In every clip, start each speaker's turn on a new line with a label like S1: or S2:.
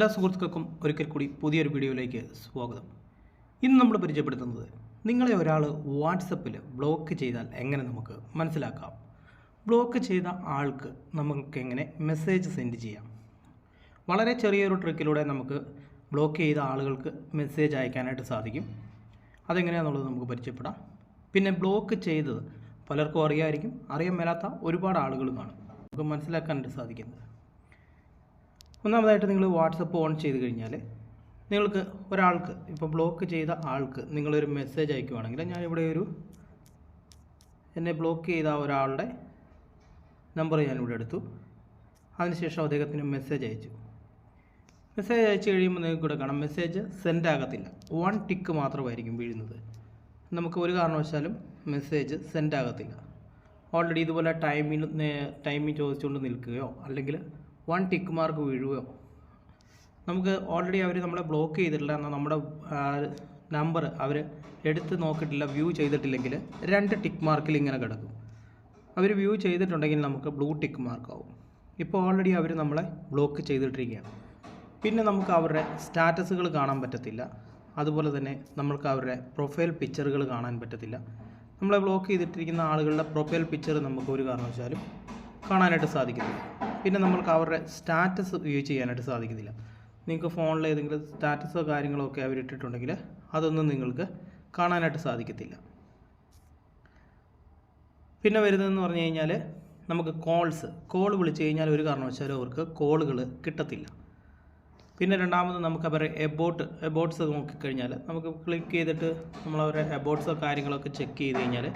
S1: എല്ലാ സുഹൃത്തുക്കൾക്കും ഒരിക്കൽ കൂടി പുതിയൊരു വീഡിയോയിലേക്ക് സ്വാഗതം. ഇന്ന് നമ്മൾ പരിചയപ്പെടുത്തുന്നത് നിങ്ങളെ ഒരാൾ വാട്സപ്പിൽ ബ്ലോക്ക് ചെയ്താൽ എങ്ങനെ നമുക്ക് മനസ്സിലാക്കാം? ബ്ലോക്ക് ചെയ്ത ആൾക്ക് നമുക്ക് എങ്ങനെ മെസ്സേജ് സെൻഡ് ചെയ്യാം? വളരെ ചെറിയൊരു ട്രിക്കിലൂടെ നമുക്ക് ബ്ലോക്ക് ചെയ്ത ആളുകൾക്ക് മെസ്സേജ് അയക്കാനായിട്ട് സാധിക്കും. അതെങ്ങനെയാണെന്നുള്ളത് നമുക്ക് പരിചയപ്പെടാം. പിന്നെ ബ്ലോക്ക് ചെയ്തത് പലർക്കും അറിയാമായിരിക്കും അറിയാൻ മേലാത്ത ഒരുപാട് ആളുകൾ കാണും. നമുക്ക് മനസ്സിലാക്കാനായിട്ട് സാധിക്കുന്നത് ഒന്നാമതായിട്ട് നിങ്ങൾ വാട്സപ്പ് ഓൺ ചെയ്ത് കഴിഞ്ഞാൽ നിങ്ങൾക്ക് ഒരാൾക്ക് ഇപ്പോൾ ബ്ലോക്ക് ചെയ്ത ആൾക്ക് നിങ്ങളൊരു മെസ്സേജ് അയക്കുവാണെങ്കിൽ ഞാനിവിടെ ഒരു എന്നെ ബ്ലോക്ക് ചെയ്ത ഒരാളുടെ നമ്പർ ഞാനിവിടെ എടുത്തു. അതിനുശേഷം അദ്ദേഹത്തിന് മെസ്സേജ് അയച്ചു. മെസ്സേജ് അയച്ചു കഴിയുമ്പോൾ നിങ്ങൾക്ക് ഇവിടെ കാണാം. മെസ്സേജ് സെൻഡ് ആകത്തില്ല. വൺ ടിക്ക് മാത്രമായിരിക്കും വീഴുന്നത്. നമുക്ക് ഒരു കാരണവശാലും മെസ്സേജ് സെൻഡ് ആകത്തില്ല. ഓൾറെഡി ഇതുപോലെ ടൈമിന് ടൈമിൽ ചോദിച്ചുകൊണ്ട് നിൽക്കുകയോ അല്ലെങ്കിൽ വൺ ടിക്ക് മാർക്ക് വീഴുകയോ നമുക്ക് ഓൾറെഡി അവർ നമ്മളെ ബ്ലോക്ക് ചെയ്തിട്ടില്ല എന്നാൽ നമ്മുടെ നമ്പർ അവർ എടുത്ത് നോക്കിയിട്ടില്ല വ്യൂ ചെയ്തിട്ടില്ലെങ്കിൽ രണ്ട് ടിക്ക് മാർക്കിൽ ഇങ്ങനെ കിടക്കും. അവർ വ്യൂ ചെയ്തിട്ടുണ്ടെങ്കിൽ നമുക്ക് ബ്ലൂ ടിക്ക് മാർക്ക് മാർക്കാവും ഇപ്പോൾ ഓൾറെഡി അവർ നമ്മളെ ബ്ലോക്ക് ചെയ്തിട്ടിരിക്കുകയാണ്. പിന്നെ നമുക്ക് അവരുടെ സ്റ്റാറ്റസുകൾ കാണാൻ പറ്റത്തില്ല. അതുപോലെ തന്നെ നമ്മൾക്ക് അവരുടെ പ്രൊഫൈൽ പിക്ചറുകൾ കാണാൻ പറ്റത്തില്ല. നമ്മളെ ബ്ലോക്ക് ചെയ്തിട്ടിരിക്കുന്ന ആളുകളുടെ പ്രൊഫൈൽ പിക്ചർ നമുക്ക് ഒരു കാരണവശാലും കാണാനായിട്ട് സാധിക്കുന്നില്ല പിന്നെ നമ്മൾക്ക് അവരുടെ സ്റ്റാറ്റസ് വ്യൂ ചെയ്യാനായിട്ട് സാധിക്കുന്നില്ല നിങ്ങൾക്ക് ഫോണിൽ ഏതെങ്കിലും സ്റ്റാറ്റസോ കാര്യങ്ങളോ ഒക്കെ അവർ ഇട്ടിട്ടുണ്ടെങ്കിൽ അതൊന്നും നിങ്ങൾക്ക് കാണാനായിട്ട് സാധിക്കത്തില്ല. പിന്നെ വരുന്നതെന്ന് പറഞ്ഞു കഴിഞ്ഞാൽ നമുക്ക് കോൾസ് കോൾ വിളിച്ചു കഴിഞ്ഞാൽ ഒരു കാരണവശാലും അവർക്ക് കോളുകൾ കിട്ടത്തില്ല. പിന്നെ രണ്ടാമത് നമുക്ക് അവരുടെ എബോട്ട് എബോട്ട്സ് നോക്കിക്കഴിഞ്ഞാൽ നമുക്ക് ക്ലിക്ക് ചെയ്തിട്ട് നമ്മൾ അവരുടെ എബോട്ട്സോ കാര്യങ്ങളൊക്കെ ചെക്ക് ചെയ്ത് കഴിഞ്ഞാൽ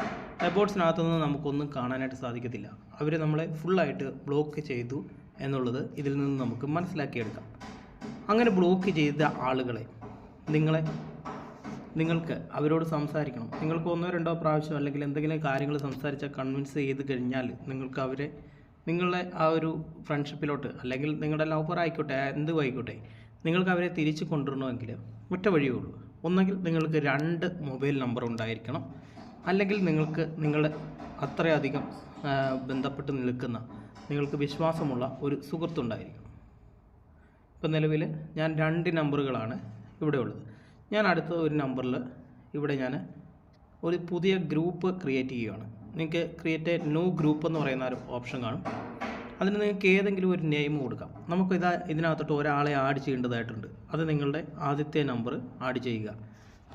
S1: എബോട്ട്സിനകത്തുനിന്ന് നമുക്കൊന്നും കാണാനായിട്ട് സാധിക്കത്തില്ല. അവർ നമ്മളെ ഫുള്ളായിട്ട് ബ്ലോക്ക് ചെയ്തു എന്നുള്ളത് ഇതിൽ നിന്ന് നമുക്ക് മനസ്സിലാക്കിയെടുക്കാം. അങ്ങനെ ബ്ലോക്ക് ചെയ്ത ആളുകളെ നിങ്ങളെ നിങ്ങൾക്ക് അവരോട് സംസാരിക്കണം. നിങ്ങൾക്ക് ഒന്നോ രണ്ടോ പ്രാവശ്യം അല്ലെങ്കിൽ എന്തെങ്കിലും കാര്യങ്ങൾ സംസാരിച്ചാൽ കൺവിൻസ് ചെയ്ത് കഴിഞ്ഞാൽ നിങ്ങൾക്ക് അവരെ നിങ്ങളുടെ ആ ഒരു ഫ്രണ്ട്ഷിപ്പിലോട്ട് അല്ലെങ്കിൽ നിങ്ങളുടെ ലവർ ആയിക്കോട്ടെ എന്തും ആയിക്കോട്ടെ നിങ്ങൾക്ക് അവരെ തിരിച്ചു കൊണ്ടുവരണമെങ്കിൽ ഒറ്റ വഴിയേ ഉള്ളൂ. ഒന്നെങ്കിൽ നിങ്ങൾക്ക് രണ്ട് മൊബൈൽ നമ്പർ ഉണ്ടായിരിക്കണം. അല്ലെങ്കിൽ നിങ്ങൾക്ക് നിങ്ങൾ അത്രയധികം ബന്ധപ്പെട്ട് നിൽക്കുന്ന നിങ്ങൾക്ക് വിശ്വാസമുള്ള ഒരു സുഹൃത്തുണ്ടായിരിക്കും. ഇപ്പം നിലവിൽ ഞാൻ രണ്ട് നമ്പറുകളാണ് ഇവിടെ ഉള്ളത്. ഞാൻ അടുത്ത ഒരു നമ്പറിൽ ഇവിടെ ഞാൻ ഒരു പുതിയ ഗ്രൂപ്പ് ക്രിയേറ്റ് ചെയ്യുകയാണ് നിങ്ങൾക്ക് ക്രിയേറ്റ് എ ന്യൂ ഗ്രൂപ്പ് എന്ന് പറയുന്ന ഒരു ഓപ്ഷൻ കാണും. അതിന് നിങ്ങൾക്ക് ഏതെങ്കിലും ഒരു നെയിം കൊടുക്കാം. നമുക്ക് ഇതാ ഇതിനകത്തോട്ട് ഒരാളെ ആഡ് ചെയ്യേണ്ടതായിട്ടുണ്ട്. അത് നിങ്ങളുടെ ആദ്യത്തെ നമ്പർ ആഡ് ചെയ്യുക.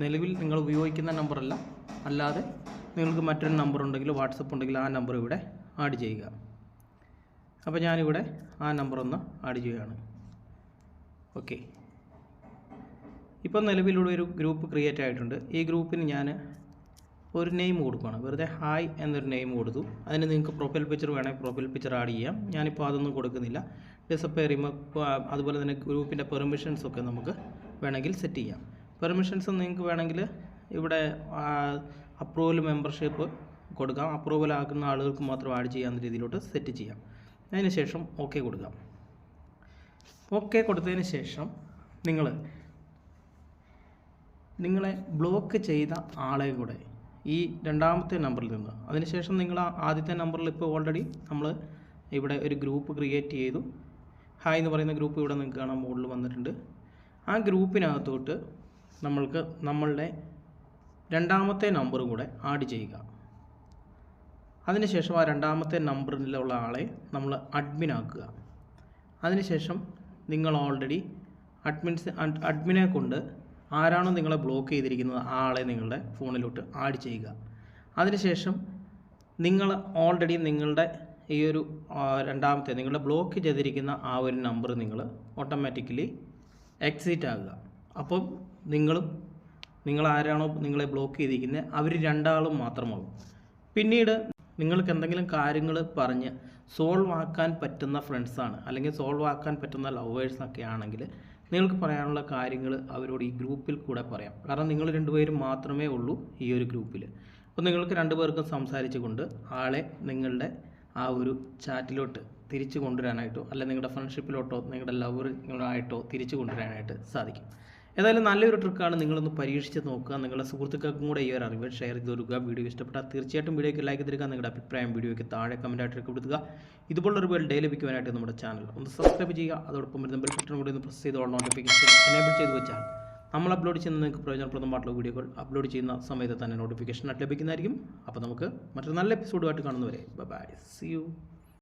S1: നിലവിൽ നിങ്ങൾ ഉപയോഗിക്കുന്ന നമ്പറല്ല അല്ലാതെ നിങ്ങൾക്ക് മറ്റൊരു നമ്പർ ഉണ്ടെങ്കിൽ വാട്സപ്പ് ഉണ്ടെങ്കിൽ ആ നമ്പർ ഇവിടെ ആഡ് ചെയ്യുക. അപ്പോൾ ഞാനിവിടെ ആ നമ്പർ ഒന്ന് ആഡ് ചെയ്യുകയാണ്. ഓക്കെ ഇപ്പം നിലവിലൂടെ ഒരു ഗ്രൂപ്പ് ക്രിയേറ്റ് ആയിട്ടുണ്ട്. ഈ ഗ്രൂപ്പിന് ഞാൻ ഒരു നെയിം കൊടുക്കുകയാണ് വെറുതെ ഹായ് എന്നൊരു നെയിം കൊടുത്തു. അതിന് നിങ്ങൾക്ക് പ്രൊഫൈൽ പിക്ചർ വേണമെങ്കിൽ പ്രൊഫൈൽ പിക്ചർ ആഡ് ചെയ്യാം. ഞാനിപ്പോൾ അതൊന്നും കൊടുക്കുന്നില്ല. ഡിസപ്പയർ ചെയ്യുമ്പോൾ അതുപോലെ തന്നെ ഗ്രൂപ്പിന്റെ പെർമിഷൻസ് ഒക്കെ നമുക്ക് വേണമെങ്കിൽ സെറ്റ് ചെയ്യാം. പെർമിഷൻസ് നിങ്ങൾക്ക് വേണമെങ്കിൽ ഇവിടെ അപ്രൂവൽ മെമ്പർഷിപ്പ് കൊടുക്കാം. അപ്രൂവൽ ആക്കുന്ന ആളുകൾക്ക് മാത്രം ആഡ് ചെയ്യാൻ രീതിയിലോട്ട് സെറ്റ് ചെയ്യാം. അതിനുശേഷം ഓക്കെ കൊടുക്കാം. ഓക്കെ കൊടുത്തതിന് ശേഷം നിങ്ങൾ നിങ്ങളെ ബ്ലോക്ക് ചെയ്ത ആളെ കൂടെ ഈ രണ്ടാമത്തെ നമ്പറിൽ നിന്ന് അതിനുശേഷം നിങ്ങൾ ആദ്യത്തെ നമ്പറിൽ ഇപ്പോൾ ഓൾറെഡി നമ്മൾ ഇവിടെ ഒരു ഗ്രൂപ്പ് ക്രിയേറ്റ് ചെയ്തു. ഹായ് എന്ന് പറയുന്ന ഗ്രൂപ്പ് ഇവിടെ നിങ്ങൾക്ക് കാണാൻ മുകളിൽ വന്നിട്ടുണ്ട്. ആ ഗ്രൂപ്പിനകത്തോട്ട് നമ്മൾക്ക് നമ്മളുടെ രണ്ടാമത്തെ നമ്പർ കൂടെ ആഡ് ചെയ്യുക. അതിനുശേഷം ആ രണ്ടാമത്തെ നമ്പറിലുള്ള ആളെ നമ്മൾ അഡ്മിൻ ആക്കുക. അതിനുശേഷം നിങ്ങൾ ഓൾറെഡി അഡ്മിൻസ് അഡ്മിനെ കൊണ്ട് ആരാണോ നിങ്ങളെ ബ്ലോക്ക് ചെയ്തിരിക്കുന്നത് ആ ആളെ നിങ്ങളുടെ ഫോണിലോട്ട് ആഡ് ചെയ്യുക. അതിനുശേഷം നിങ്ങൾ ഓൾറെഡി നിങ്ങളുടെ ഈ ഒരു രണ്ടാമത്തെ നിങ്ങളുടെ ബ്ലോക്ക് ചെയ്തിരിക്കുന്ന ആ ഒരു നമ്പർ നിങ്ങൾ ഓട്ടോമാറ്റിക്കലി എക്സിറ്റ് ആകുക അപ്പം നിങ്ങളും നിങ്ങൾ ആരാണോ നിങ്ങളെ ബ്ലോക്ക് ചെയ്തിരിക്കുന്നത് അവർ രണ്ടാളും മാത്രമാകും പിന്നീട് നിങ്ങൾക്ക് എന്തെങ്കിലും കാര്യങ്ങൾ പറഞ്ഞ് സോൾവ് ആക്കാൻ പറ്റുന്ന ഫ്രണ്ട്സാണ് അല്ലെങ്കിൽ സോൾവ് ആക്കാൻ പറ്റുന്ന ലവേഴ്സൊക്കെ ആണെങ്കിൽ നിങ്ങൾക്ക് പറയാനുള്ള കാര്യങ്ങൾ അവരോട് ഈ ഗ്രൂപ്പിൽ കൂടെ പറയാം. കാരണം നിങ്ങൾ രണ്ടുപേരും മാത്രമേ ഉള്ളൂ ഈ ഒരു ഗ്രൂപ്പിൽ അപ്പോൾ നിങ്ങൾക്ക് രണ്ടുപേർക്കും സംസാരിച്ചുകൊണ്ട് ആളെ നിങ്ങളുടെ ആ ഒരു ചാറ്റിലോട്ട് തിരിച്ചു കൊണ്ടുവരാനായിട്ടോ അല്ലെങ്കിൽ നിങ്ങളുടെ ഫ്രണ്ട്ഷിപ്പിലോട്ടോ നിങ്ങളുടെ ലവറിങ്ങളായിട്ടോ തിരിച്ചു കൊണ്ടുവരാനായിട്ട് സാധിക്കും. ഏതായാലും നല്ലൊരു ട്രിക്കാണ് നിങ്ങളൊന്ന് പരീക്ഷിച്ച് നോക്കുക. നിങ്ങളുടെ സുഹൃത്തുക്കൾക്കും കൂടെ ഈ ഒരു അറിവ് ഷെയർ ചെയ്ത് കൊടുക്കുക. വീഡിയോ ഇഷ്ടപ്പെട്ടാൽ തീർച്ചയായിട്ടും വീഡിയോയ്ക്ക് ലൈക്ക് തരിക നിങ്ങളുടെ അഭിപ്രായം വീഡിയോയ്ക്ക് താഴെ കമന്റായിട്ട് കൊടുക്കുക ഇതുപോലുള്ള ഒരു ഡേ ലഭിക്കുവാനായിട്ട് നമ്മുടെ ചാനൽ ഒന്ന് സബ്സ്ക്രൈബ് ചെയ്യുക. അതോടൊപ്പം വരുന്ന ബെൽ ബട്ടൺ കൂടി ഒന്ന് പ്രസ് ചെയ്ത് നോട്ടിഫിക്കേഷൻ എനേബിൾ ചെയ്ത് വെച്ചാൽ നമ്മൾ അപ്ലോഡ് ചെയ്യുന്ന നിങ്ങൾക്ക് പ്രയോജനപ്രദമായിട്ടുള്ള വീഡിയോകൾ അപ്ലോഡ് ചെയ്യുന്ന സമയത്ത് തന്നെ നോട്ടിഫിക്കേഷൻ ലഭിക്കുന്നതായിരിക്കും. അപ്പോൾ നമുക്ക് മറ്റൊരു നല്ല എപ്പിസോഡുമായിട്ട് കാണുന്നവരെ. By C U